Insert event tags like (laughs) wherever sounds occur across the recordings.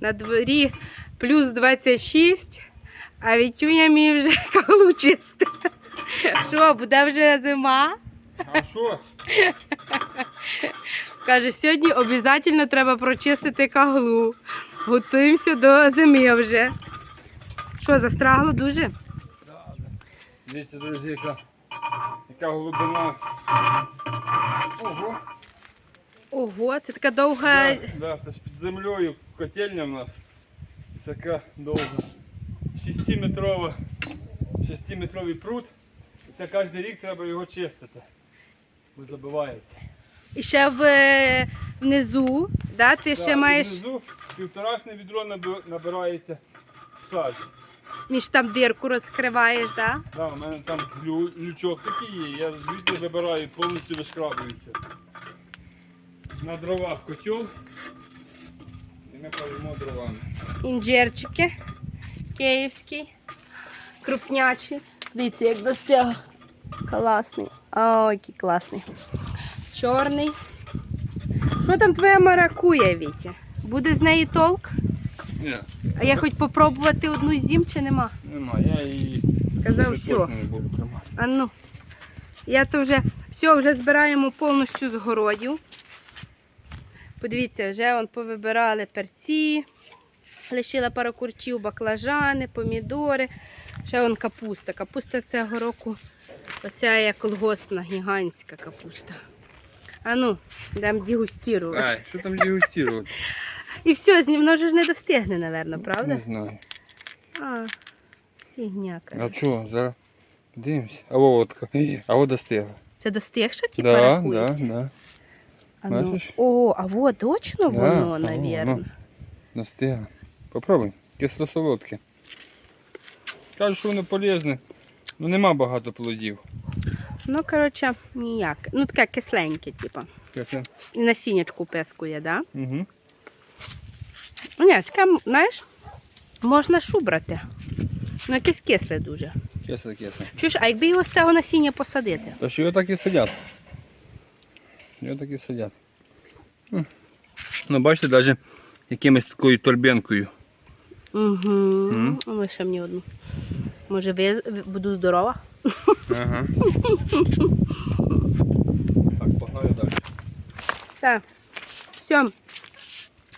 На дворі плюс 26, а Вітюня мій вже (laughs) каглу чисти. Що, буде вже зима? А що? Каже, сьогодні обов'язково треба прочистити каглу. Готуємося до зими вже. Що, застрагло дуже? Дивіться, друзі, яка, яка глибина. Ого. Ого, це така довга. Да, да, це ж під землею котельня в нас. Така довга. 6-метрова. 6-метровий пруд. І це кожен рік треба його чистити. Бо забивається. І ще в, внизу, да, ти ще Да, і маєш Внизу півторашне відро наби- набирається сажі. між там дирку розкриваєш, да? Да, у мене там лю- лючок такий є, я звідти вибираю, повністю вишкрабується. На дровах котел. Ми палимо дровами. інжирчики київський, крупнячий. Дивіться, як достиг. Класний. Ой, який класний. Чорний. Що там твоя маракуя, Вітя? Буде з неї толк? Ні, А я хоч попробувати одну зім чи нема? нема, я її Казав, все. не буду тримати. А ну. Я то вже все, вже збираємо повністю з городів. Подивіться, вже вон повибирали перці, лишила пару курчів, баклажани, помідори. Ще вон капуста. Капуста цього року, оця є колгоспна, гігантська капуста. А ну, дам дегустірувати. Ай, що там дегустувати? (laughs) І все, воно ж не достигне, напевно, правда? Не знаю. А, фігня. А що, зараз подивимося. А от, (laughs) а от достигла. Це достигше, типу, Да, да, да. А ну. Бачиш? О, а вот точно Да, воно, о, ну. Достигла. Попробуй. Кисло-солодке. Кажуть, що воно полезне. Ну нема багато плодів. Ну, коротше, ніяк. Ну, таке кисленьке, типу. Каже, І насіннячку пескує, да? Угу. Ні, таке, знаєш, можна шубрати. Ну, якесь кисле дуже. Кисло, кисло. Чуєш, а якби його з цього насіння посадити? Та що його так і сидять. І сидять. Ну, бачите, навіть якимось такою торбинкою. Угу. Мгм. Лише мені одну. Може, ви буду здорова? Ага. Так, погнали далі. Так. Все.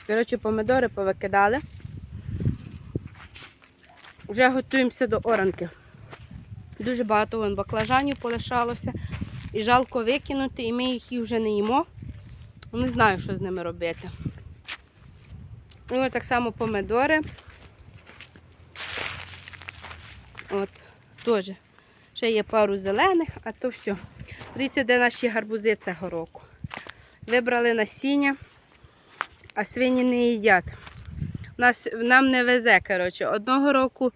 Коротше, помидори повикидали. Вже готуємося до оранки. Дуже багато вон, баклажанів полишалося. І жалко викинути, і ми їх вже не їмо. Не знаю, що з ними робити. І ось так само помидори. От, теж. Ще є пару зелених, а то все. Дивіться, де наші гарбузи цього року. Вибрали насіння, а свині не їдять. Нас, нам не везе, коротше. Одного року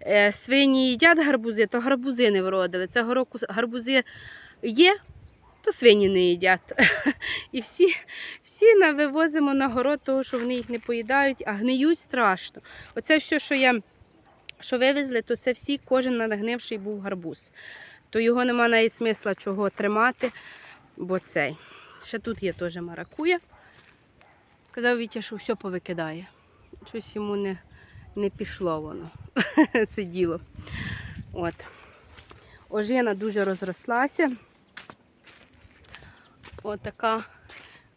е, свині їдять гарбузи, то гарбузи не вродили. Цього року гарбузи є, то свині не їдять. (laughs) І всі, всі вивозимо на город, того, що вони їх не поїдають, а гниють страшно. Оце все, що я що вивезли, то це всі, кожен надгнивший був гарбуз. То його нема навіть смисла чого тримати, бо цей. Ще тут є теж маракуя. Казав Вітя, що все повикидає. Щось йому не, не пішло воно, (laughs) це діло. От. Ожина дуже розрослася. От така.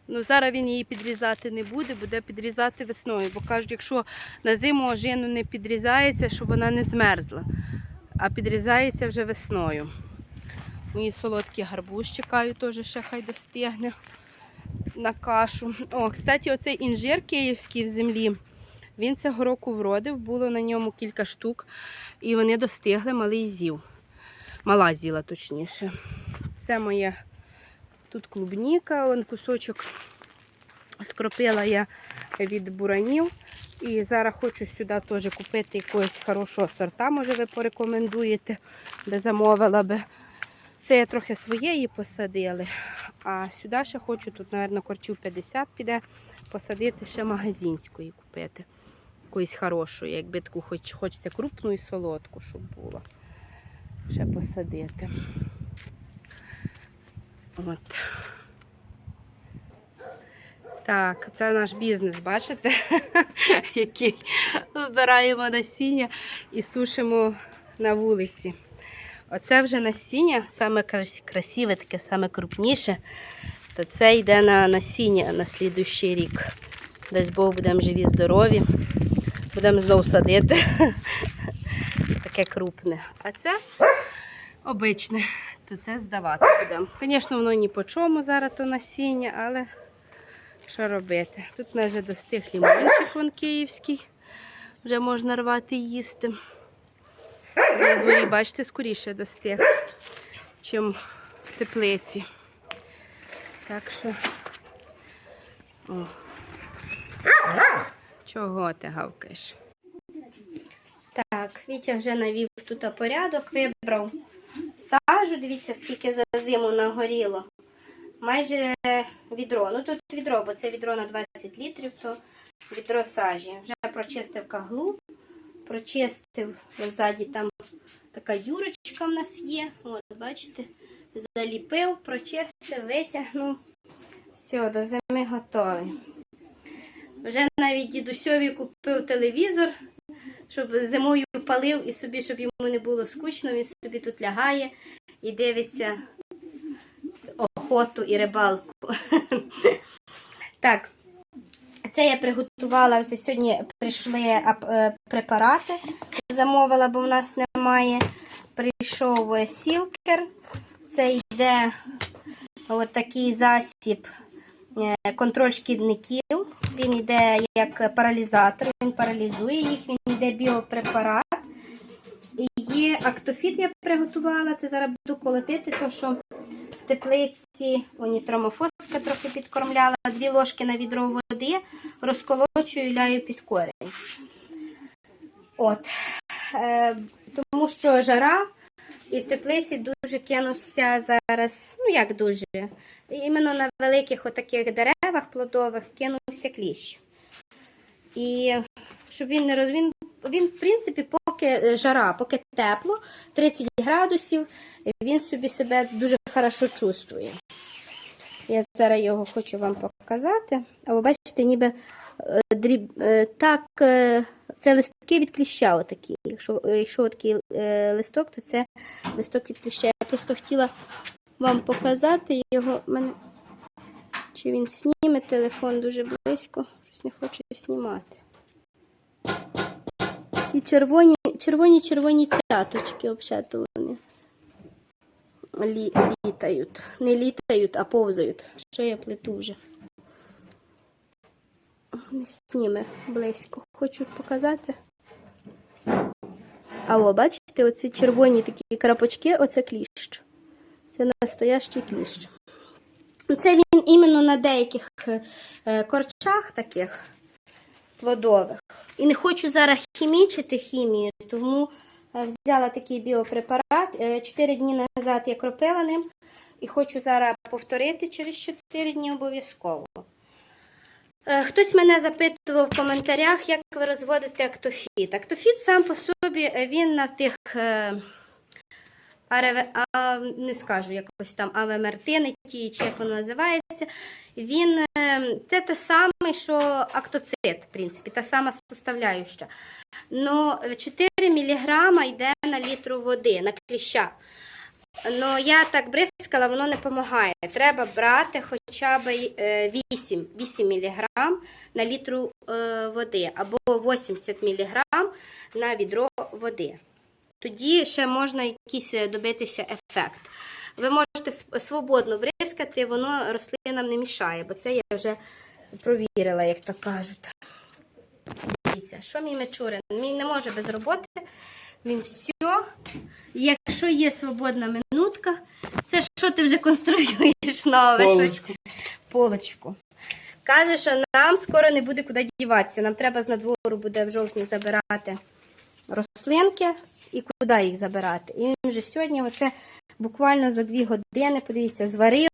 Ну, зараз він її підрізати не буде, буде підрізати весною. Бо кажуть, якщо на зиму ожину не підрізається, щоб вона не змерзла, а підрізається вже весною. Мої солодкі гарбуз чекаю, теж ще хай достигне на кашу. О, кстати, оцей інжир київський в землі, він цього року вродив, було на ньому кілька штук, і вони достигли малий зів. Мала зіла, точніше. Це моя тут клубніка, он кусочок скропила я від буранів. І зараз хочу сюди теж купити якогось хорошого сорта, може ви порекомендуєте, би замовила би. Це я трохи своєї посадили, а сюди ще хочу, тут, мабуть, корчів 50 піде, посадити ще магазинської купити. Якоїсь хорошої, якби таку хоч, хочете крупну і солодку, щоб було. Ще посадити. От. Так, це наш бізнес, бачите? (laughs) Який збираємо насіння і сушимо на вулиці. Оце вже насіння, саме красиве, таке саме крупніше, то це йде на насіння на слідуючий рік. Десь Бог будемо живі, здорові. Будемо знову садити. (laughs) Таке крупне. А це обичне, то це здавати будемо. Звісно, воно ні по чому зараз то насіння, але що робити? Тут у нас достиг лімончик вон київський. Вже можна рвати і їсти. На дворі, бачите, скоріше достиг, чим в теплиці. Так що. О. Чого ти гавкаєш? Так, Вітя вже навів тут порядок, вибрав сажу. Дивіться, скільки за зиму нагоріло. Майже відро. Ну тут відро, бо це відро на 20 літрів, то відро сажі. Вже прочистив каглу, прочистив ззаді там така юрочка в нас є. От, бачите, заліпив, прочистив, витягнув. Все, до зими готові. Вже навіть дідусьові купив телевізор, щоб зимою палив і собі, щоб йому не було скучно, він собі тут лягає і дивиться охоту і рибалку. (laughs) Так, це я приготувала вже сьогодні прийшли е, препарати, замовила, бо в нас немає. Прийшов е, сілкер. Це йде от такий засіб е, контроль шкідників. Він йде як паралізатор, він паралізує їх, він йде біопрепарат. Є актофіт, я приготувала. Це зараз буду колотити, то що в теплиці онітромофоска трохи підкормляла, дві ложки на відро води, розколочую, ляю під корень. От. Е, тому що жара, і в теплиці дуже кинувся зараз, ну як дуже, іменно на великих отаких деревах плодових кинувся кліщ. І щоб він не роз... він, в принципі, поки е, жара, поки тепло, 30 градусів, він собі себе дуже хорошо чувствує. Я зараз його хочу вам показати. А ви бачите, ніби е, дріб... е, так, е, це листки від кліща отакі. Якщо, якщо такий листок, то це листок від кліща. Я просто хотіла вам показати його. Мене... Чи він зніме телефон дуже близько? Щось не хоче знімати. Такі червоні, червоні, червоні цяточки взагалі вони лі, літають. Не літають, а повзають. Що я плету вже? Не сніме близько. Хочу показати. А о, бачите, оці червоні такі крапочки, оце кліщ. Це настоящий кліщ. Це він іменно на деяких е, корчах таких плодових. І не хочу зараз хімічити хімію, тому взяла такий біопрепарат. 4 дні назад я кропила ним і хочу зараз повторити через 4 дні обов'язково. Е, Хтось мене запитував в коментарях, як ви розводите актофіт. Актофіт сам по собі е, він на тих е, а, не скажу якось там авемертини, ті, чи як воно називається. Він е, це те саме, що актоцит, в принципі, та сама составляюща. Но 4 мг йде на літру води, на кліща. Ну, я так бризкала, воно не допомагає. Треба брати хоча б е, 8, 8 мг на літру е, води або 80 мг на відро води. Тоді ще можна якийсь е, добитися ефект. Ви можете свободно бризкати, воно рослинам не мішає, бо це я вже провірила, як то кажуть. Дивіться, що мій мечурин? Він не може без роботи. Він все. Якщо є свободна минутка, це що ти вже конструюєш нове? щось? Полочку. Полочку. Каже, що нам скоро не буде куди діватися. Нам треба з надвору буде в жовтні забирати рослинки і куди їх забирати. І він вже сьогодні, оце буквально за дві години, подивіться, зварив,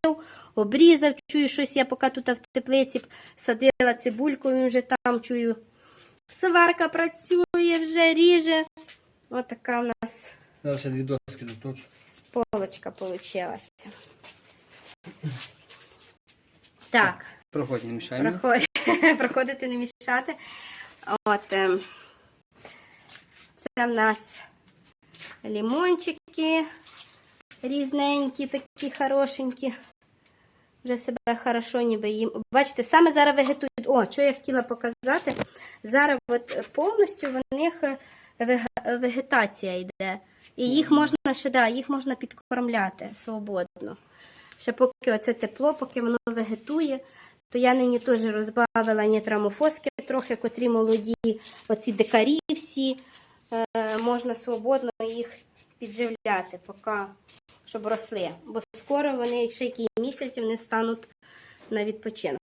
обрізав, чую, щось я поки тут в теплиці садила цибульку, він вже там чую. Сварка працює, вже ріже. Ось така в нас Зараз ще дві доски доточу. полочка получилася. Так, Проходь, не мішаємо. Проходь, (laughs) проходити не мішати. От, ем, це в нас лімончики різненькі, такі хорошенькі. Вже себе хорошо ніби їм. Бачите, саме зараз вегетують. О, що я хотіла показати. Зараз от повністю в них е, вегетація йде. І їх можна ще да, їх можна підкормляти свободно. Ще поки оце тепло, поки воно вегетує, то я нині теж розбавила нітрамофоски трохи, котрі молоді, оці дикарі всі. Е, можна свободно їх підживляти, поки, щоб росли. Бо скоро вони, якщо який місяць, вони стануть на відпочинок.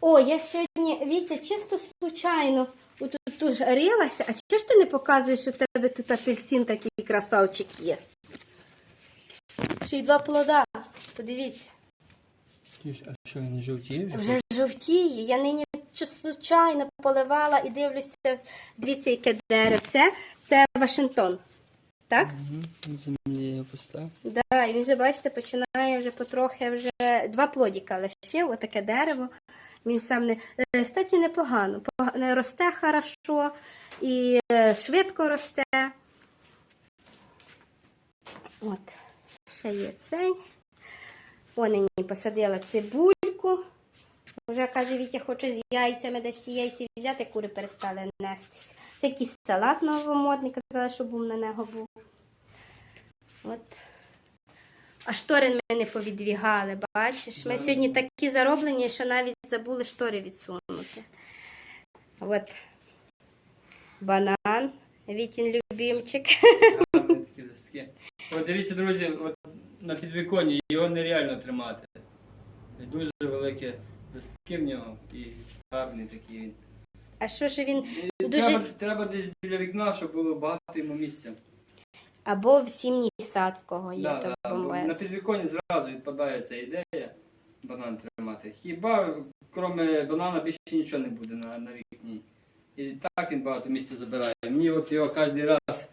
О, я сьогодні, Вітя, чисто случайно отут тут рилася, а чого ж ти не показуєш, що в тебе тут апельсин такий красавчик є? Ще й два плода. Подивіться. А що, він жовтіє вже? Вже жовтіє. Я нині чи случайно поливала і дивлюся, дивіться, яке деревце. Це Вашингтон. Так? Угу. Землі я поставив. Да, і він вже, бачите, починає вже потрохи вже два плодіка лишив, отаке дерево. Він сам не Е, статі непогано. Пога- не Росте хорошо і е, швидко росте. От, ще є цей. О, нині посадила цибульку. Вже каже, Вітя, хоче з яйцями десь ці яйці взяти, кури перестали нестися. Це якийсь салат новомодний, казала, що був на нього був. От. А штори ми не повідвігали, бачиш? Ми сьогодні такі зароблені, що навіть забули штори відсунути. От. Банан. Вітін любимчик. От дивіться, друзі, от на підвіконні його нереально тримати. Дуже великі листки в нього і гарний такий він. А що ж він І Дуже- Треба, треба десь біля вікна, щоб було багато йому місця. або в сім'ї сад в кого є, Да, то да, бо на бомбез. підвіконні зразу відпадає ця ідея банан тримати. Хіба крім банана більше нічого не буде на, на вікні. І так він багато місця забирає. Мені от його кожен раз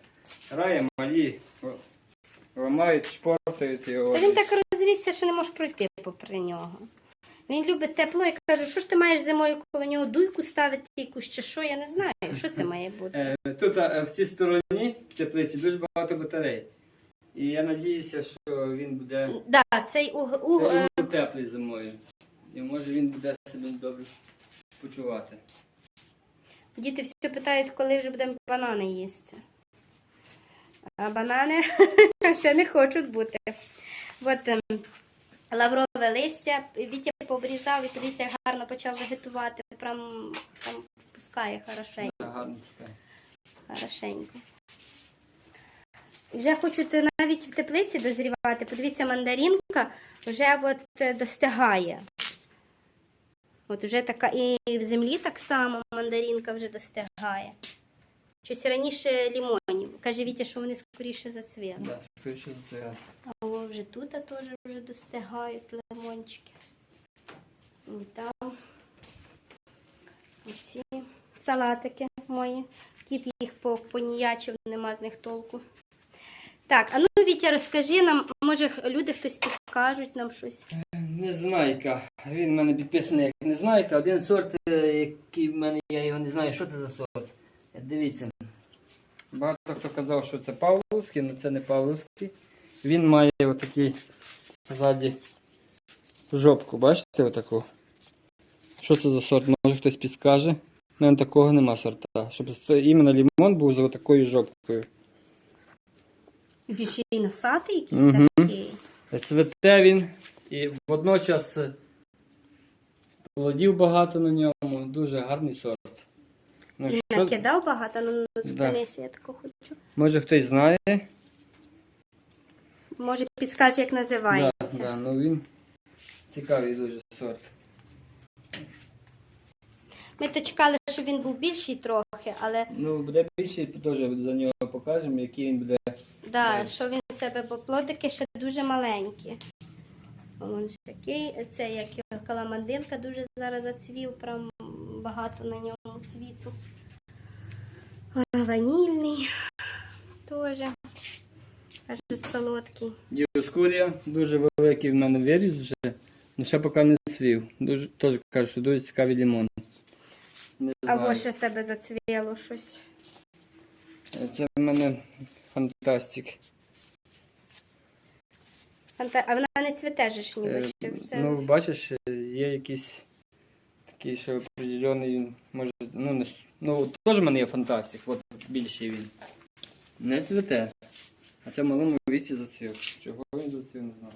грає, малі о, ламають, шпортають його. Та він так розрісся, що не можеш пройти попри нього. Він любить тепло і каже, що ж ти маєш зимою коло нього дуйку ставити якусь чи що, я не знаю, що це має бути. Е, Тут е, в цій стороні в теплиці дуже багато батарей. І я надіюся, що він буде Да, цей уг, уг, е, Це теплий зимою. І може він буде себе добре почувати. Діти все питають, коли вже будемо банани їсти. А банани (laughs) ще не хочуть бути. От ем, лаврове листя, Вітя побрізав і подивіться, як гарно почав вегетувати. Прям там пускає хорошенько. Гарно хорошенько. Вже хочуть навіть в теплиці дозрівати. Подивіться, мандаринка вже от е, достигає. От вже така і в землі так само мандаринка вже достигає. Щось раніше лімонів. Каже Вітя, що вони скоріше зацвіли. Да, скоріше за це. А о, вже тут теж вже достигають лимончики. І там. Оці салатики мої. Кіт їх по- поніячив, нема з них толку. Так, а ну Вітя, розкажи нам, може люди хтось підкажуть нам щось. Незнайка. Він в мене підписаний як Незнайка. Один сорт, е, який в мене, я його не знаю, що це за сорт. Е, Дивіться. Багато хто казав, що це Павловський, але це не Павловський. Він має отакий ззаді жопку, бачите отаку? Що це за сорт? Може хтось підскаже. У мене такого нема сорта. Щоб це іменно лімон був з отакою жопкою. Він ще й носатий якийсь такий. Цвете він і водночас плодів багато на ньому, дуже гарний сорт. Ну, що, накидав багато, ну ну, зупинися, я тако хочу. може хтось знає? Може підскаже, як Да, називається. да, ну він цікавий дуже сорт. Ми то чекали, щоб він був більший трохи, але Ну, буде більше, теж за нього покажемо, який він буде. Да, що він себе, бо плодики ще дуже маленькі. Вон такий, це як його каламандинка дуже зараз зацвів, прям багато на ньому цвіту. Ванільний теж. Кажуть, солодкий. Діоскурія дуже великий в мене виріс вже. Ну ще поки не зацвів. Дуже, теж кажуть, що дуже цікавий лимон. Не А знаю. ось що в тебе зацвіло щось. Це в мене фантастик. Фанта- А вона не цвіте ж ніби. Е, ще. Це- Ну, бачиш, є якийсь такий, що определений він може. Ну, не, ну теж в мене є фантастик, от більший він. Не цвіте. А це в малому віці зацвів. Чого він зацвів, не знаю.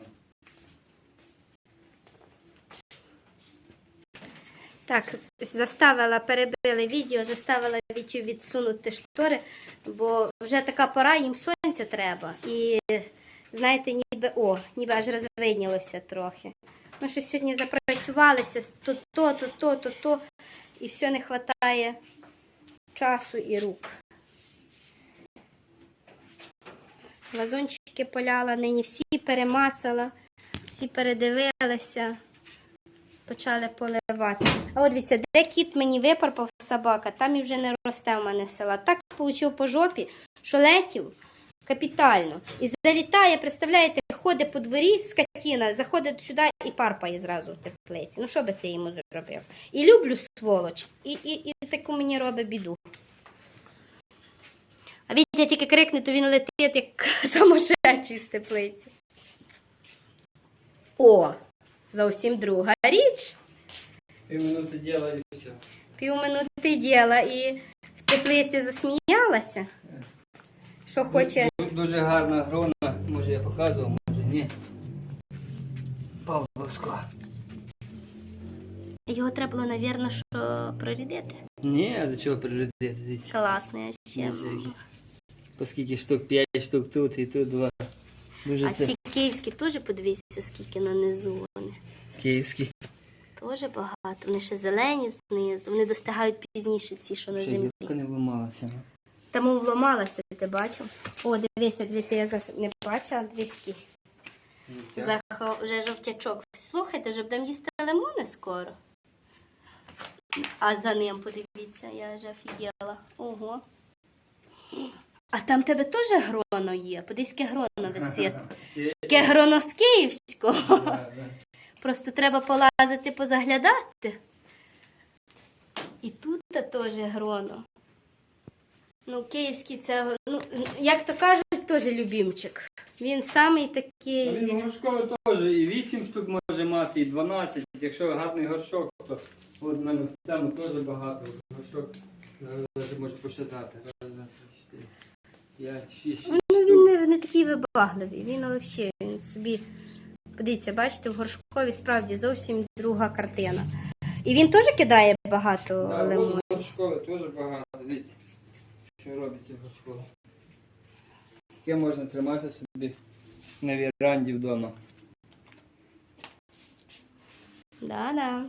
Так, заставила, перебили відео, заставила Вітю відсунути штори, бо вже така пора, їм сонця треба. І знаєте, ніби о, ніби аж розвиднілося трохи. Ми що сьогодні запрацювалися, то то, то, то, то, то, і все не вистачає часу і рук. Вазончики поляла, нині всі перемацала, всі передивилися почали поливати. А от дивіться, де кіт мені випарпав собака, там і вже не росте в мене села. Так получив по жопі, що летів капітально. І залітає, представляєте, ходить по дворі скотіна, заходить сюди і парпає зразу в теплиці. Ну що би ти йому зробив? І люблю сволоч, і, і, і таку мені робить біду. А Вітя тільки крикне, то він летить, як (laughs) самошедший з теплиці. О! Зовсім друга річ. Півминути діла і все. Півминути діла і в теплиці засміялася. Що хоче. Дуже, дуже гарна грона, може я показував, може ні. Павловська. Його треба було, напевно, що прорідити. Ні, а до чого? Дивіться. Класний ще. Дивіться, які. По скільки штук, 5 штук тут і тут два. Дуже А це ці київські теж подивіться, скільки нанизу вони. київські. Теж багато. Вони ще зелені знизу. Вони достигають пізніше ці, що на землі. не вламалася. Тому вломалася, ти бачив? О, дивися, дивися, я зас- не бачила двіскі. Захо... Вже жовтячок. Слухайте, вже будемо їсти лимони скоро. А за ним подивіться, я вже офігела. Ого. А там тебе теж гроно є. Подивись, яке гроно висить. Таке гроно з Київського. Просто треба полазити, позаглядати. І тут теж гроно. Ну, київський це, ну, як то кажуть, теж любімчик. Він самий такий. А Він горшковий теж і 8 штук може мати, і 12. Якщо гарний горшок, то от в мене в цьому теж багато. Горшок навіть можу посчитати. Раз, два, чотири, п'ять, шість, шість Ну, він не, не такий вибагливий, він взагалі він собі. Подивіться, бачите, в горшкові справді зовсім друга картина. І він теж кидає багато Да, лимонів. от теж багато. Дивіться, що робиться в горшкові. Таке можна тримати собі на віранді вдома. Да-да.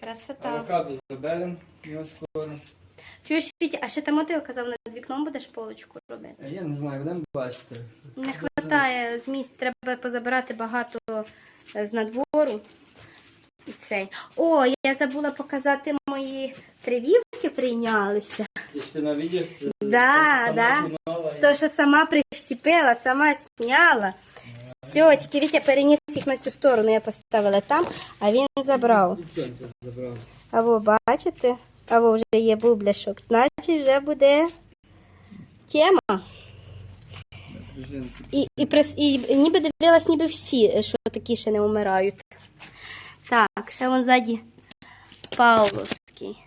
Красота. Авокадо заберемо його скоро. Чуєш, Вітя, а ще там ти казав, над вікном будеш полочку робити? А Я не знаю, будемо бачити. Не вистачає з місць, треба позабирати багато з надвору. І цей. О, я забула показати мої прививки прийнялися. Ти ж ти на відео Да, сама да. знімала То, що сама прищепила, сама зняла. Все, тільки Вітя переніс їх на цю сторону, я поставила там, а він забрав. І все, це забрав. А ви бачите? А ви вже є бубляшок. Значить, вже буде тема. І, і, прис- і ніби дивилась, ніби всі, що такі ще не вмирають. Так, ще вон ззаді Павловський.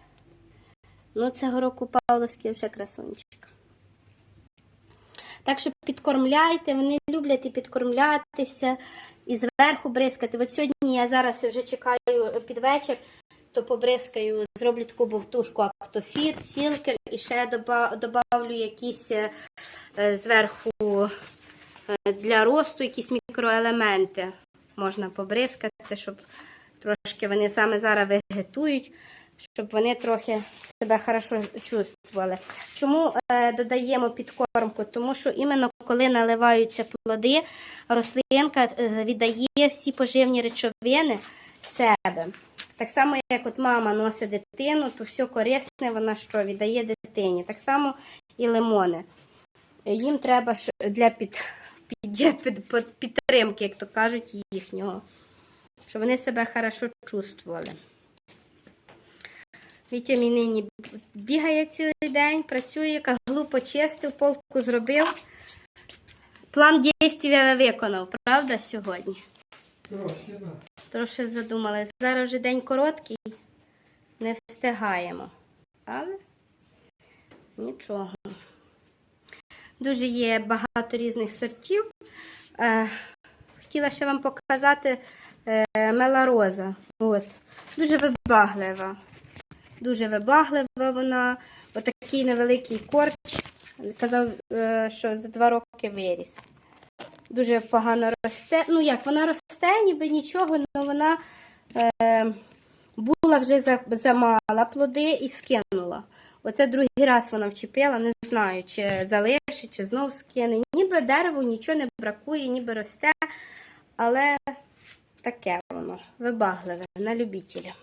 Ну, цього року Павловський вже красунчик. Так що підкормляйте, вони люблять і підкормлятися, і зверху бризкати. От сьогодні я зараз вже чекаю під вечір, то побризкаю, зроблю таку бовтушку актофіт, сілкер і ще добавлю якісь е, е, зверху е, для росту якісь мікроелементи можна побризкати, щоб трошки вони саме зараз вегетують, щоб вони трохи себе хорошо чувствували. Чому е, додаємо підкормку? Тому що іменно коли наливаються плоди, рослинка е, віддає всі поживні речовини себе. Так само, як от мама носить дитину, то все корисне вона що віддає дитині. Так само і лимони. Їм треба для під, під, під, під- підтримки, як то кажуть, їхнього. Щоб вони себе хорошо чувствували. Вітя мій нині бігає цілий день, працює, каглу почистив, полку зробив. План дій виконав, правда, сьогодні? Трошки, задумали. Зараз вже день короткий, не встигаємо. Але нічого. Дуже є багато різних сортів. Е, хотіла ще вам показати мелароза. От. Дуже вибаглива. Дуже вибаглива вона. Отакий невеликий корч. Казав, е, що за два роки виріс. Дуже погано росте. Ну як, вона росте, ніби нічого, але вона е, була вже замала плоди і скинула. Оце другий раз вона вчепила, не знаю, чи залишить, чи знов скине. Ніби дереву нічого не бракує, ніби росте, але таке воно вибагливе на любителя.